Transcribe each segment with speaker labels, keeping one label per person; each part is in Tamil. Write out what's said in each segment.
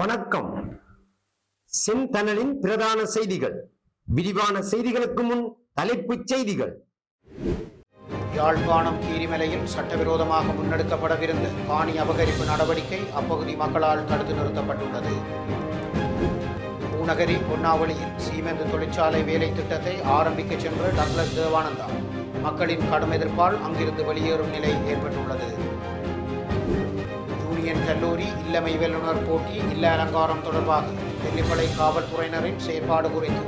Speaker 1: வணக்கம். செந்தணலின் பிரதான செய்திகள். விரிவான செய்திகளுக்கு முன் தலைப்புச் செய்திகள்.
Speaker 2: யாழ்ப்பாணம் கீரிமலையில் சட்டவிரோதமாக முன்னெடுக்கப்படவிருந்த காணி அபகரிப்பு நடவடிக்கை அப்பகுதி மக்களால் தடுத்து நிறுத்தப்பட்டுள்ளது. பூநகரி பொன்னாவளியில் சீமெந்து தொழிற்சாலை வேலை திட்டத்தை ஆரம்பிக்க சென்ற டக்ளஸ் தேவானந்தா. மக்களின் கடும் எதிர்ப்பால் அங்கிருந்து வெளியேறும் நிலை ஏற்பட்டுள்ளது. யூனியன் கல்லூரி இல்லமை வல்லுநர் போட்டி இல்ல அலங்காரம் தொடர்பாக வெள்ளிப்படை காவல்துறையினரின் செயற்பாடு குறித்து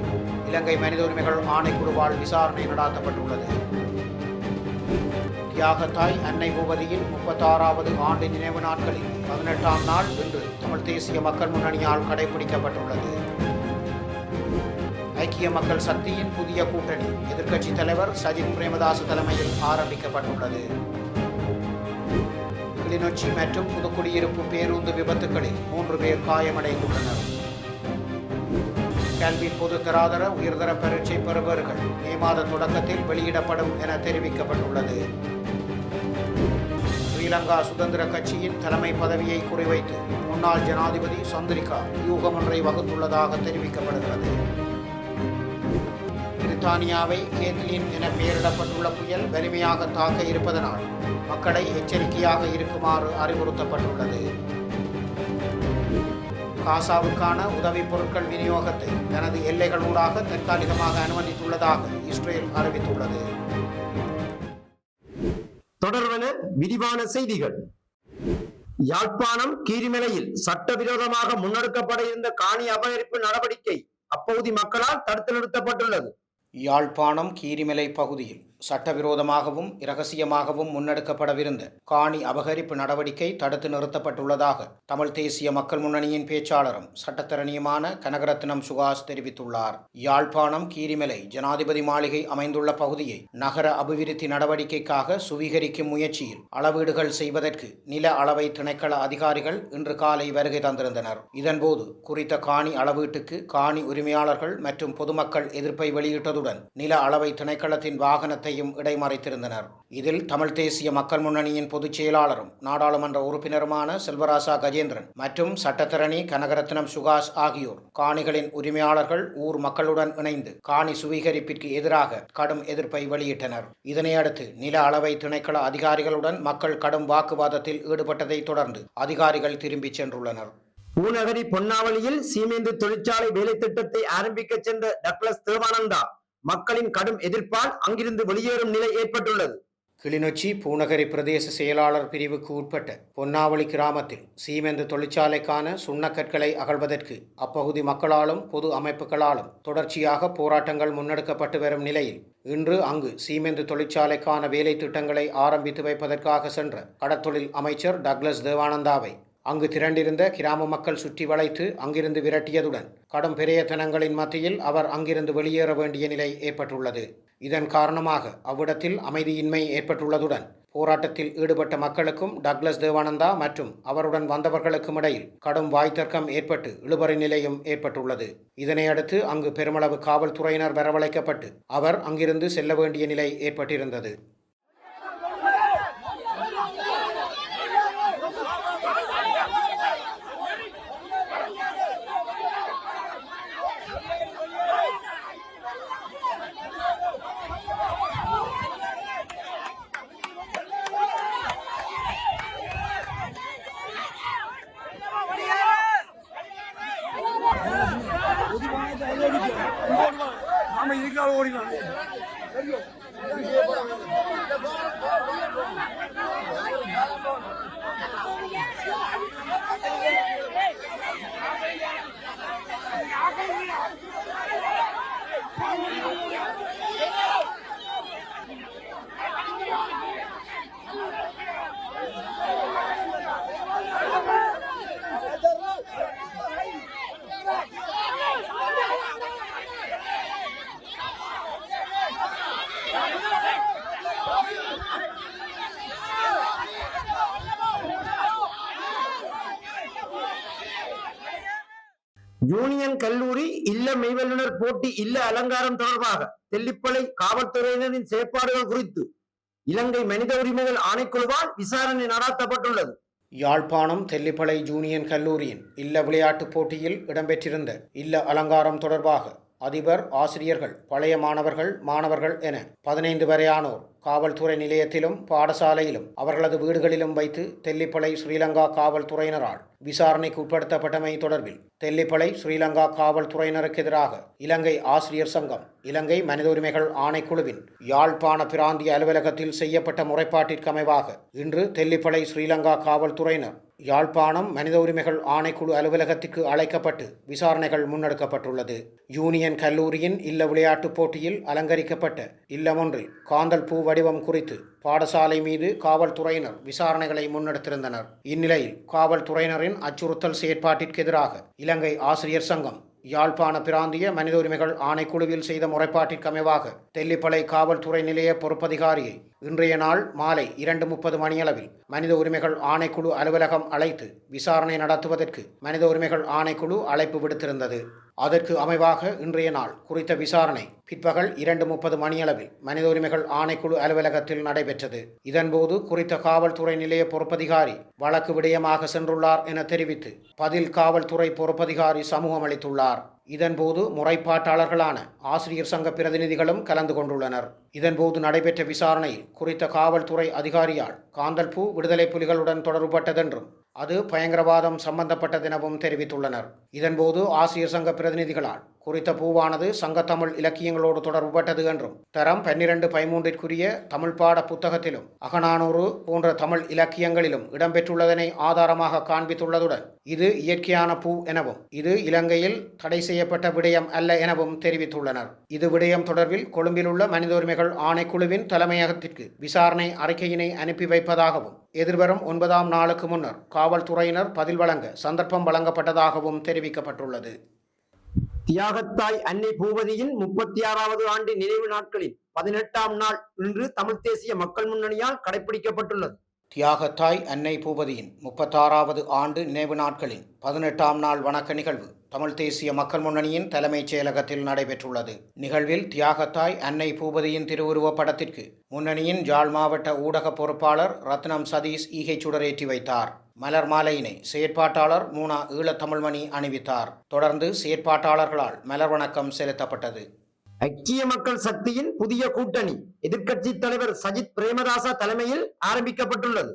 Speaker 2: இலங்கை மனித உரிமைகள் ஆணைக்குழுவால் விசாரணை நடாத்தப்பட்டுள்ளது. தியாகத்தாய் அன்னை பூபதியின் முப்பத்தாறாவது ஆண்டு நினைவு நாட்களில் பதினெட்டாம் நாள் இன்று தமிழ் தேசிய மக்கள் முன்னணியால் கடைபிடிக்கப்பட்டுள்ளது ஐக்கிய மக்கள் சக்தியின் புதிய கூட்டணி எதிர்க்கட்சித் தலைவர் சஜித் பிரேமதாஸ் தலைமையில் ஆரம்பிக்கப்பட்டுள்ளது. கிளிநொச்சி மற்றும் புதுக்குடியிருப்பு பேருந்து விபத்துகளில் மூன்று பேர் காயமடைந்துள்ளனர். கல்வி பொது தராதர உயர்தர பரீட்சை பெறுபவர்கள் மே மாத தொடக்கத்தில் வெளியிடப்படும் என தெரிவிக்கப்பட்டுள்ளது. ஸ்ரீலங்கா சுதந்திர கட்சியின் தலைமை பதவியை குறிவைத்து முன்னாள் ஜனாதிபதி சந்திரிகா யூகம் ஒன்றை வகுத்துள்ளதாக தெரிவிக்கப்படுகிறது. பிரித்தானியாவை கேத்லின் என பெயரிடப்பட்டுள்ள புயல் வலிமையாக தாக்க இருப்பதனால் மக்களை எச்சரிக்கையாக இருக்குமாறு அறிவுறுத்தப்பட்டுள்ளது. காசாவுக்கான உதவிப் பொருட்கள் விநியோகத்தை தனது எல்லைகளூடாக தற்காலிகமாக அனுமதித்துள்ளதாக இஸ்ரேல் அறிவித்துள்ளது.
Speaker 1: தொடர்வன விரிவான செய்திகள். யாழ்ப்பாணம் கீரிமலையில் சட்டவிரோதமாக முன்னெடுக்கப்பட இருந்த காணி அபகரிப்பு நடவடிக்கை அப்பகுதி மக்களால் தடுத்து நிறுத்தப்பட்டுள்ளது.
Speaker 2: யாழ்ப்பாணம் கீரிமலை பகுதியில். சட்டவிரோதமாகவும் இரகசியமாகவும் முன்னெடுக்கப்படவிருந்த காணி அபகரிப்பு நடவடிக்கை தடுத்து நிறுத்தப்பட்டுள்ளதாக தமிழ் தேசிய மக்கள் முன்னணியின் பேச்சாளரும் சட்டத்தரணியுமான கனகரத்னம் சுகாஸ் தெரிவித்துள்ளார். யாழ்ப்பாணம் கீரிமலை ஜனாதிபதி மாளிகை அமைந்துள்ள பகுதியை நகர அபிவிருத்தி நடவடிக்கைக்காக சுவீகரிக்கும் முயற்சியில் அளவீடுகள் செய்வதற்கு நில அளவை திணைக்கள அதிகாரிகள் இன்று காலை வருகை தந்திருந்தனர். இதன்போது குறித்த காணி அளவீட்டுக்கு காணி உரிமையாளர்கள் மற்றும் பொதுமக்கள் எதிர்ப்பை வெளியிட்டதுடன் நில அளவை திணைக்களத்தின் வாகனத்தை வாகனத்தையும் இடைமறைத்திருந்தனர். இதில் தமிழ் தேசிய மக்கள் முன்னணியின் பொதுச் செயலாளரும் நாடாளுமன்ற உறுப்பினருமான செல்வராசா கஜேந்திரன் மற்றும் சட்டத்தரணி கனகரத்னம் சுகாஷ் ஆகியோர் காணிகளின் உரிமையாளர்கள் ஊர் மக்களுடன் இணைந்து காணி சுவீகரிப்பிற்கு எதிராக கடும் எதிர்ப்பை வெளியிட்டனர். இதனையடுத்து நில அளவை திணைக்கள அதிகாரிகளுடன் மக்கள் கடும் வாக்குவாதத்தில் ஈடுபட்டதை தொடர்ந்து அதிகாரிகள் திரும்பிச் சென்றுள்ளனர்.
Speaker 1: பூநகரி பொன்னாவளியில் சீமேந்து தொழிற்சாலை வேலை திட்டத்தை ஆரம்பிக்க சென்ற டக்ளஸ் தேவானந்தா மக்களின் கடும் எதிர்ப்பால் அங்கிருந்து வெளியேறும் நிலை ஏற்பட்டுள்ளது.
Speaker 2: கிளிநொச்சி பூநகரி பிரதேச செயலாளர் பிரிவுக்கு உட்பட்ட பொன்னாவளி கிராமத்தில் சீமெந்து தொழிற்சாலைக்கான சுண்ணக்கற்களை அகழ்வதற்கு அப்பகுதி மக்களாலும் பொது அமைப்புகளாலும் தொடர்ச்சியாக போராட்டங்கள் முன்னெடுக்கப்பட்டு வரும் நிலையில் இன்று அங்கு சீமெந்து தொழிற்சாலைக்கான வேலை திட்டங்களை ஆரம்பித்து வைப்பதற்காக சென்ற கடத்தொழில் அமைச்சர் டக்ளஸ் தேவானந்தாவை அங்கு திரண்டிருந்த கிராம மக்கள் சுற்றி வளைத்து அங்கிருந்து விரட்டியதுடன் கடும் பிரயத்தனங்களின் மத்தியில் அவர் அங்கிருந்து வெளியேற வேண்டிய நிலை ஏற்பட்டுள்ளது. இதன் காரணமாக அவ்விடத்தில் அமைதியின்மை ஏற்பட்டுள்ளதுடன் போராட்டத்தில் ஈடுபட்ட மக்களுக்கும் டக்ளஸ் தேவானந்தா மற்றும் அவருடன் வந்தவர்களுக்கும் இடையில் கடும் வாய்த்தர்க்கம் ஏற்பட்டு இழுபறி நிலையும் ஏற்பட்டுள்ளது. இதனையடுத்து அங்கு பெருமளவு காவல்துறையினர் வரவழைக்கப்பட்டு அவர் அங்கிருந்து செல்ல வேண்டிய நிலை ஏற்பட்டிருந்தது.
Speaker 1: யூனியன் கல்லூரி இல்ல மெய்வல்லுநர் போட்டி இல்ல அலங்காரம் தொடர்பாக தெல்லிப்பளை காவல்துறையினரின் செயற்பாடுகள் குறித்து இலங்கை மனித உரிமைகள் ஆணைக்குழுவால் விசாரணை நடாத்தப்பட்டுள்ளது.
Speaker 2: யாழ்ப்பாணம் தெல்லிப்பளை ஜூனியன் கல்லூரியின் இல்ல விளையாட்டுப் போட்டியில் இடம்பெற்றிருந்த இல்ல அலங்காரம் தொடர்பாக அதிபர் ஆசிரியர்கள் பழைய மாணவர்கள் மாணவர்கள் என பதினைந்து வரையானோர் காவல்துறை நிலையத்திலும் பாடசாலையிலும் அவர்களது வீடுகளிலும் வைத்து தெல்லிப்பளை ஸ்ரீலங்கா காவல்துறையினரால் விசாரணைக்கு உட்படுத்தப்பட்டமை தொடர்பில் தெல்லிப்பளை ஸ்ரீலங்கா காவல்துறையினருக்கு எதிராக இலங்கை ஆசிரியர் சங்கம் இலங்கை மனித உரிமைகள் ஆணைக்குழுவின் யாழ்ப்பாண பிராந்திய அலுவலகத்தில் செய்யப்பட்ட முறைப்பாட்டிற்கு அமைவாக இன்று தெல்லிப்பளை ஸ்ரீலங்கா காவல்துறையினர் யாழ்ப்பாணம் மனித உரிமைகள் ஆணைக்குழு அலுவலகத்திற்கு அழைக்கப்பட்டு விசாரணைகள் முன்னெடுக்கப்பட்டுள்ளது. யூனியன் கல்லூரியின் இல்ல விளையாட்டுப் போட்டியில் அலங்கரிக்கப்பட்ட இல்லமொன்றில் காந்தல் பூ வடிவம் குறித்து பாடசாலை மீது காவல்துறையினர் விசாரணைகளை முன்னெடுத்திருந்தனர். இந்நிலையில் காவல்துறையினரின் அச்சுறுத்தல் செயற்பாட்டிற்கு எதிராக இலங்கை ஆசிரியர் சங்கம் யாழ்ப்பாண பிராந்திய மனித உரிமைகள் ஆணைக்குழுவில் செய்த முறைப்பாட்டிற்கமைவாக தெல்லிப்பளை காவல்துறை நிலைய பொறுப்பதிகாரியை இன்றைய நாள் மாலை இரண்டு முப்பது மணியளவில் மனித உரிமைகள் ஆணைக்குழு அலுவலகம் அழைத்து விசாரணை நடத்துவதற்கு மனித உரிமைகள் ஆணைக்குழு அழைப்பு விடுத்திருந்தது. அதற்கு அமைவாக இன்றைய நாள் குறித்த விசாரணை பிற்பகல் இரண்டு முப்பது மணியளவில் மனித உரிமைகள் ஆணைக்குழு அலுவலகத்தில் நடைபெற்றது. இதன்போது குறித்த காவல்துறை நிலைய பொறுப்பதிகாரி வழக்கு விடயமாக சென்றுள்ளார் என தெரிவித்து பதில் காவல்துறை பொறுப்பதிகாரி சமூகம் அளித்துள்ளார் இதன்போது முறைப்பாட்டாளர்களான ஆசிரியர் சங்க பிரதிநிதிகளும் கலந்து கொண்டுள்ளனர். இதன்போது நடைபெற்ற விசாரணையில் குறித்த காவல்துறை அதிகாரியால் காந்தல்பூ விடுதலை புலிகளுடன் தொடர்பட்டதென்றும் அது பயங்கரவாதம் சம்பந்தப்பட்டதெனவும் தெரிவித்துள்ளனர். இதன்போது ஆசிய சங்க பிரதிநிதிகளால் குறித்த பூவானது சங்கத்தமிழ் இலக்கியங்களோடு தொடர்புபட்டது என்றும் தரம் பன்னிரண்டு பதிமூன்றிற்குரிய தமிழ் பாட புத்தகத்திலும் அகநானூறு போன்ற தமிழ் இலக்கியங்களிலும் இடம்பெற்றுள்ளதனை ஆதாரமாக காண்பித்துள்ளதுடன் இது இயற்கையான பூ எனவும் இது இலங்கையில் தடை செய்யப்பட்ட விடயம் அல்ல எனவும் தெரிவித்துள்ளனர். இது விடயம் தொடர்பில் கொழும்பில் உள்ள மனித உரிமைகள் ஆணைக்குழுவின் தலைமையகத்திற்கு விசாரணை அறிக்கையினை அனுப்பி வைப்பதாகவும் எதிர்வரும் ஒன்பதாம் நாளுக்கு முன்னர் காவல்துறையினர் பதில் வழங்க சந்தர்ப்பம் வழங்கப்பட்டதாகவும் தெரிவிக்கப்பட்டுள்ளது.
Speaker 1: தியாகத்தாய் அன்னை பூபதியின் முப்பத்தி ஆறாவது ஆண்டு நினைவு நாட்களில் பதினெட்டாம் நாள் இன்று தமிழ் தேசிய மக்கள் முன்னணியால் கடைபிடிக்கப்பட்டுள்ளது
Speaker 2: தியாகத்தாய் அன்னை பூபதியின் முப்பத்தாறாவது ஆண்டு நினைவு நாட்களின் பதினெட்டாம் நாள் வணக்க நிகழ்வு தமிழ் தேசிய மக்கள் முன்னணியின் தலைமைச் செயலகத்தில் நடைபெற்றுள்ளது. நிகழ்வில் தியாகத்தாய் அன்னை பூபதியின் திருவுருவப் படத்திற்கு முன்னணியின் ஜாழ் மாவட்ட ஊடக பொறுப்பாளர் ரத்னம் சதீஷ் ஈகை சுடரேற்றி வைத்தார். மலர் மாலையினை செயற்பாட்டாளர் மூனா ஈழத்தமிழ்மணி அணிவித்தார். தொடர்ந்து செயற்பாட்டாளர்களால் மலர் வணக்கம் செலுத்தப்பட்டது.
Speaker 1: ஐக்கிய மக்கள் சக்தியின் புதிய கூட்டணி எதிர்க்கட்சி தலைவர் சஜித் பிரேமதாசா தலைமையில் ஆரம்பிக்கப்பட்டுள்ளது.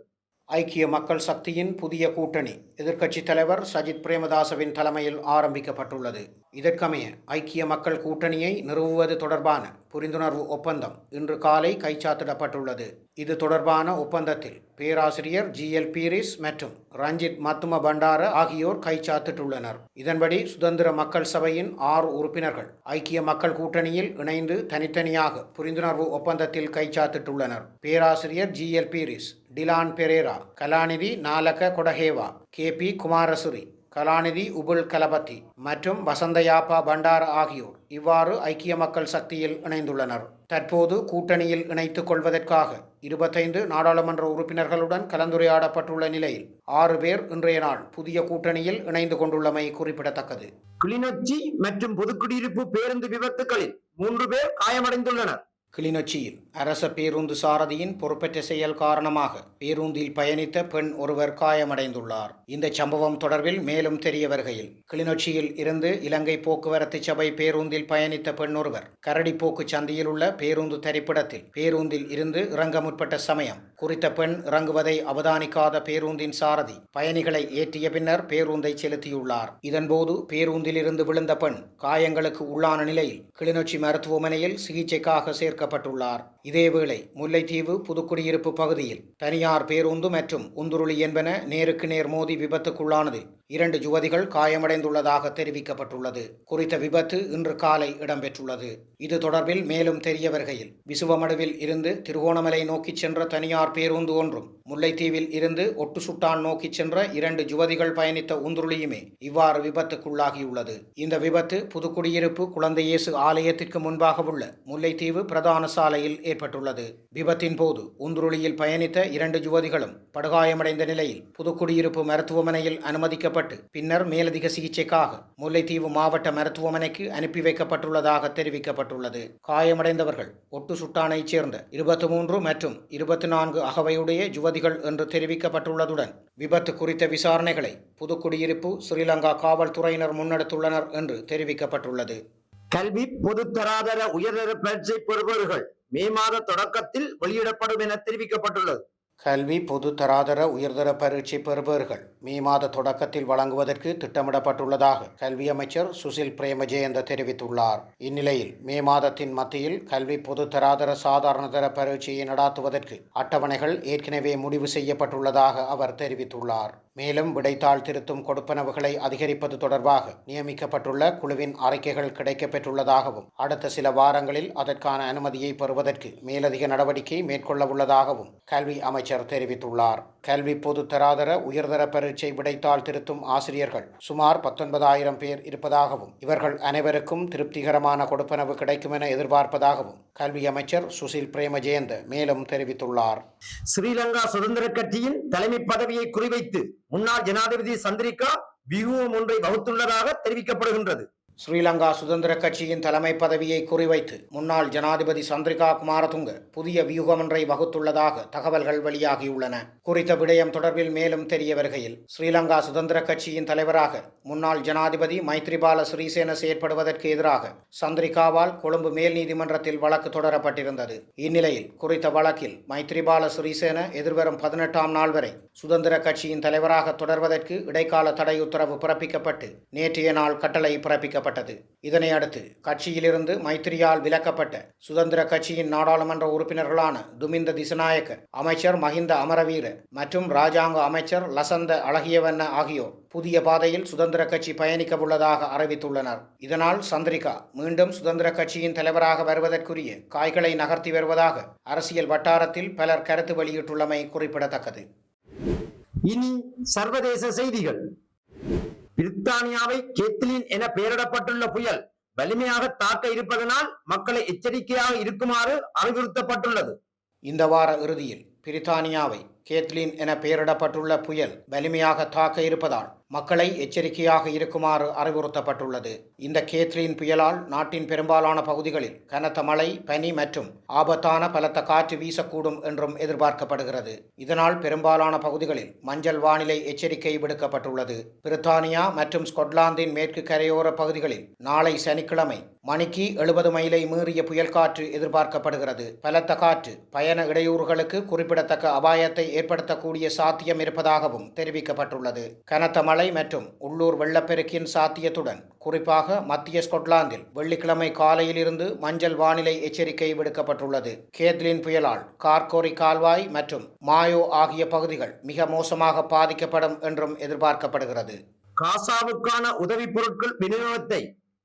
Speaker 2: ஐக்கிய மக்கள் சக்தியின் புதிய கூட்டணி எதிர்க்கட்சித் தலைவர் சஜித் பிரேமதாசவின் தலைமையில் ஆரம்பிக்கப்பட்டுள்ளது. இதற்கமைய ஐக்கிய மக்கள் கூட்டணியை நிறுவுவது தொடர்பான புரிந்துணர்வு ஒப்பந்தம் இன்று காலை கைச்சாத்திடப்பட்டுள்ளது. இது தொடர்பான ஒப்பந்தத்தில் பேராசிரியர் ஜி. எல். பீரிஸ் மற்றும் ரஞ்சித் மத்தும பண்டார ஆகியோர் கைச்சாத்திட்டுள்ளனர். இதன்படி சுதந்திர மக்கள் சபையின் ஆறு உறுப்பினர்கள் ஐக்கிய மக்கள் கூட்டணியில் இணைந்து தனித்தனியாக புரிந்துணர்வு ஒப்பந்தத்தில் கைச்சாத்திட்டுள்ளனர். பேராசிரியர் ஜி. எல். பீரிஸ் டிலான் பெரேரா கலாநிதி நாலக கொடஹேவா கே பி குமாரசுரி கலாநிதி உபுல் கலபத்தி மற்றும் வசந்தயாப்பா பண்டார ஆகியோர் இவ்வாறு ஐக்கிய மக்கள் சக்தியில் இணைந்துள்ளனர். தற்போது கூட்டணியில் இணைத்துக் கொள்வதற்காக இருபத்தைந்து நாடாளுமன்ற உறுப்பினர்களுடன் கலந்துரையாடப்பட்டுள்ள நிலையில் ஆறு பேர் இன்றைய நாள் புதிய கூட்டணியில் இணைந்து கொண்டுள்ளமை குறிப்பிடத்தக்கது.
Speaker 1: கிளிநொச்சி மற்றும் பொதுக்குடியிருப்பு பேருந்து விபத்துகளில் மூன்று பேர் காயமடைந்துள்ளனர்.
Speaker 2: கிளிநொச்சியில் அரச பேருந்து சாரதியின் பொறுப்பற்ற செயல் காரணமாக பேருந்தில் பயணித்த பெண் ஒருவர் காயமடைந்துள்ளார். இந்த சம்பவம் தொடர்பில் மேலும் தெரிய வருகையில் கிளிநொச்சியில் இருந்து இலங்கை போக்குவரத்து சபை பேருந்தில் பயணித்த பெண் ஒருவர் கரடிப்போக்கு சந்தையில் உள்ள பேருந்து தரிப்பிடத்தில் பேருந்தில் இருந்து இறங்க முற்பட்ட சமயம் குறித்த பெண் இறங்குவதை அவதானிக்காத பேருந்தின் சாரதி பயணிகளை ஏற்றிய பின்னர் பேருந்தை செலுத்தியுள்ளார். இதன்போது பேருந்தில் இருந்து விழுந்த பெண் காயங்களுக்கு உள்ளான நிலையில் கிளிநொச்சி மருத்துவமனையில் சிகிச்சைக்காக சேர்க்க சேர்க்கப்பட்டுள்ளார் இதேவேளை முல்லைத்தீவு புதுக்குடியிருப்பு பகுதியில் தனியார் பேருந்து மற்றும் உந்துருளி என்பன நேருக்கு நேர் மோதி விபத்துக்குள்ளானதில் இரண்டு யுவதிகள் காயமடைந்துள்ளதாக தெரிவிக்கப்பட்டுள்ளது. குறித்த விபத்து இன்று காலை இடம்பெற்றுள்ளது. இது தொடர்பில் மேலும் தெரிய வருகையில் விசுவமடுவில் இருந்து திருகோணமலை நோக்கிச் சென்ற தனியார் பேருந்து ஒன்றும் முல்லைத்தீவில் இருந்து ஒட்டு சுட்டான் நோக்கிச் சென்ற இரண்டு யுவதிகள் பயணித்த உந்துருளியுமே இவ்வாறு விபத்துக்குள்ளாகியுள்ளது. இந்த விபத்து புதுக்குடியிருப்பு குழந்தையேசு ஆலயத்திற்கு முன்பாக உள்ள முல்லைத்தீவு பிரதான சாலையில் ஏற்பட்டது. ஏற்பட்டுள்ளது. விபத்தின் போது உந்துருளியில் பயணித்த இரண்டு யுவதிகளும் படுகாயமடைந்த நிலையில் புதுக்குடியிருப்பு மருத்துவமனையில் அனுமதிக்கப்பட்டு பின்னர் மேலதிக சிகிச்சைக்காக முல்லைத்தீவு மாவட்ட மருத்துவமனைக்கு அனுப்பி வைக்கப்பட்டுள்ளதாக தெரிவிக்கப்பட்டுள்ளது. காயமடைந்தவர்கள் ஒட்டு சுட்டானைச் சேர்ந்த இருபத்தி மூன்று மற்றும் இருபத்தி நான்கு அகவையுடைய யுவதிகள் என்று தெரிவிக்கப்பட்டுள்ளதுடன் விபத்து குறித்த விசாரணைகளை புதுக்குடியிருப்பு ஸ்ரீலங்கா காவல்துறையினர் முன்னெடுத்துள்ளனர் என்று தெரிவிக்கப்பட்டுள்ளது.
Speaker 1: கல்வி பொதுத்தராதர உயர்தர பயிற்சி பெறுபவர்கள் மே மாத தொடக்கத்தில் வெளியிடப்படும் என தெரிவிக்கப்பட்டுள்ளது.
Speaker 2: கல்வி பொது தராதர உயர்தர பரீட்சை பெறுபவர்கள் மே மாத தொடக்கத்தில் வழங்குவதற்கு திட்டமிடப்பட்டுள்ளதாக கல்வி அமைச்சர் சுசில் பிரேமஜெயந்த தெரிவித்துள்ளார். இந்நிலையில் மே மாதத்தின் மத்தியில் கல்வி பொது தராதர சாதாரண தர பரீட்சையை நடாத்துவதற்கு அட்டவணைகள் ஏற்கனவே முடிவு செய்யப்பட்டுள்ளதாக அவர் தெரிவித்துள்ளார். மேலும் விடைத்தாள் திருத்தும் கொடுப்பனவுகளை அதிகரிப்பது தொடர்பாக நியமிக்கப்பட்டுள்ள குழுவின் அறிக்கைகள் கிடைக்கப்பெற்றுள்ளதாகவும் அடுத்த சில வாரங்களில் அதற்கான அனுமதியை பெறுவதற்கு மேலதிக நடவடிக்கை மேற்கொள்ள உள்ளதாகவும் கல்வி அமைச்சர் தெரிவித்துள்ளார். கல்வி பொது தராதர உயர்தர பரீட்சை விடைத்தாள் திருத்தும் ஆசிரியர்கள் சுமார் பத்தொன்பதாயிரம் பேர் இருப்பதாகவும் இவர்கள் அனைவருக்கும் திருப்திகரமான கொடுப்பனவு கிடைக்கும் என எதிர்பார்ப்பதாகவும் கல்வி அமைச்சர் சுசில் பிரேமஜெயந்த் மேலும் தெரிவித்துள்ளார்.
Speaker 1: ஸ்ரீலங்கா சுதந்திர கட்சியின் தலைமை பதவியை குறிவைத்து முன்னாள் ஜனாதிபதி சந்திரிகா வியூகம் ஒன்றை வகுத்துள்ளதாக தெரிவிக்கப்படுகின்றது.
Speaker 2: ஸ்ரீலங்கா சுதந்திர கட்சியின் தலைமை பதவியை குறிவைத்து முன்னாள் ஜனாதிபதி சந்திரிகா குமாரதுங்க புதிய வியூகமொன்றை வகுத்துள்ளதாக தகவல்கள் வெளியாகியுள்ளன. குறித்த விடயம் தொடர்பில் மேலும் தெரிய வருகையில் ஸ்ரீலங்கா சுதந்திர கட்சியின் தலைவராக முன்னாள் ஜனாதிபதி மைத்ரிபால சிறிசேன செயற்படுவதற்கு எதிராக சந்திரிகாவால் கொழும்பு மேல் நீதிமன்றத்தில் வழக்கு தொடரப்பட்டிருந்தது. இந்நிலையில் குறித்த வழக்கில் மைத்ரிபால சிறிசேன எதிர்வரும் பதினெட்டாம் நாள் வரை சுதந்திர கட்சியின் தலைவராக தொடர்வதற்கு இடைக்கால தடை உத்தரவு பிறப்பிக்கப்பட்டு நேற்றைய நாள் கட்டளை பிறப்பிக்கப்பட்டது. இதனை அடுத்து கட்சியிலிருந்து மைத்திரியால் விலக்கப்பட்ட சுதந்திர கட்சியின் நாடாளுமன்ற உறுப்பினர்களான துமிந்த திசநாயக்க அமைச்சர் மஹிந்த அமரவீர மற்றும் ராஜாங்க அமைச்சர் லசந்த அழகியவண்ண ஆகியோர் புதிய பாதையில் சுதந்திர கட்சி பயணிக்க உள்ளதாக அறிவித்துள்ளனர். இதனால் சந்திரிகா மீண்டும் சுதந்திர கட்சியின் தலைவராக வருவதற்குரிய காய்களை நகர்த்தி வருவதாக அரசியல் வட்டாரத்தில் பலர் கருத்து வெளியிட்டுள்ளமை குறிப்பிடத்தக்கது.
Speaker 1: இனி சர்வதேச செய்திகள். பிரித்தானியாவை கேத்லின் என பெயரிடப்பட்டுள்ள புயல் வலிமையாக தாக்க இருப்பதனால் மக்களை எச்சரிக்கையாக இருக்குமாறு அறிவுறுத்தப்பட்டுள்ளது.
Speaker 2: இந்த வார இறுதியில் பிரித்தானியாவை கேத்லின் என பெயரிடப்பட்டுள்ள புயல் வலிமையாக தாக்க இருப்பதால் மக்களை எச்சரிக்கையாக இருக்குமாறு அறிவுறுத்தப்பட்டுள்ளது. இந்த கேத்லின் புயலால் நாட்டின் பெரும்பாலான பகுதிகளில் கனத்த மழை பனி மற்றும் ஆபத்தான பலத்த காற்று வீசக்கூடும் என்றும் எதிர்பார்க்கப்படுகிறது. இதனால் பெரும்பாலான பகுதிகளில் மஞ்சள் வானிலை எச்சரிக்கை விடுக்கப்பட்டுள்ளது. பிரித்தானியா மற்றும் ஸ்கொட்லாந்தின் மேற்கு கரையோர பகுதிகளில் நாளை சனிக்கிழமை மணிக்கு எழுபது மைலை மீறிய புயல் காற்று எதிர்பார்க்கப்படுகிறது. பலத்த காற்று பயண இடையூறுகளுக்கு குறிப்பிடத்தக்க அபாயத்தை ஏற்படுத்தக்கூடிய சாத்தியம் இருப்பதாகவும் தெரிவிக்கப்பட்டுள்ளது. கனத்த மழை மற்றும் உள்ளூர் வெள்ளப்பெருக்கின் சாத்தியத்துடன் குறிப்பாக மத்திய ஸ்கொட்லாந்தில் வெள்ளிக்கிழமை காலையிலிருந்து மஞ்சள் வானிலை எச்சரிக்கை விடுக்கப்பட்டுள்ளது. கேத்லின் புயலால் கார்கோரி கால்வாய் மற்றும் மாயோ ஆகிய பகுதிகள் மிக மோசமாக பாதிக்கப்படும் என்றும் எதிர்பார்க்கப்படுகிறது.
Speaker 1: காசாவுக்கான உதவிப் பொருட்கள் விநியோகத்தை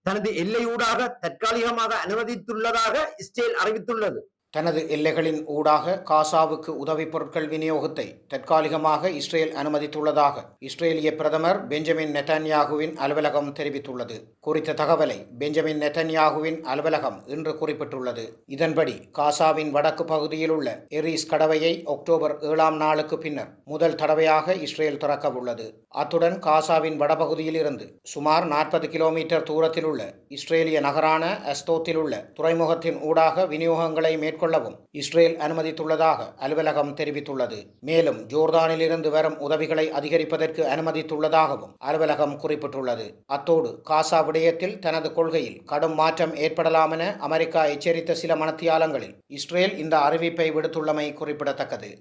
Speaker 1: தனது எல்லையூடாக தற்காலிகமாக அனுமதித்துள்ளதாக இஸ்ரேல் அறிவித்துள்ளது.
Speaker 2: தனது எல்லைகளின் ஊடாக காசாவுக்கு உதவிப் பொருட்கள் விநியோகத்தை தற்காலிகமாக இஸ்ரேல் அனுமதித்துள்ளதாக இஸ்ரேலிய பிரதமர் பெஞ்சமின் நெட்டன்யாகுவின் அலுவலகம் தெரிவித்துள்ளது. குறித்த தகவலை பெஞ்சமின் நெத்தன்யாகுவின் அலுவலகம் இன்று குறிப்பிட்டுள்ளது. இதன்படி காசாவின் வடக்கு பகுதியில் உள்ள எரிஸ் கடவையை அக்டோபர் ஏழாம் நாளுக்கு பின்னர் முதல் தடவையாக இஸ்ரேல் திறக்க உள்ளது அத்துடன் காசாவின் வடபகுதியில் இருந்து சுமார் நாற்பது கிலோமீட்டர் தூரத்தில் உள்ள இஸ்ரேலிய நகரான அஸ்தோத்தில் உள்ள துறைமுகத்தின் ஊடாக விநியோகங்களை மேற்கொள்ளவும் இஸ்ரேல் அனுமதித்துள்ளதாக அலுவலகம் தெரிவித்துள்ளது. மேலும் ஜோர்தானில் இருந்து வரும் உதவிகளை அதிகரிப்பதற்கு அனுமதித்துள்ளதாகவும் அலுவலகம் குறிப்பிட்டுள்ளது. அத்தோடு காசா விடயத்தில் தனது கொள்கையில் கடும் மாற்றம் ஏற்படலாம் என அமெரிக்கா எச்சரித்த சில மனத்தியாலங்களில் இஸ்ரேல் இந்த அறிவிப்பை விடுத்துள்ளமை குறிப்பிடத்தக்கது.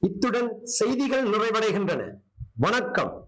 Speaker 1: இத்துடன் செய்திகள் நிறைவடைகின்றன. வணக்கம்.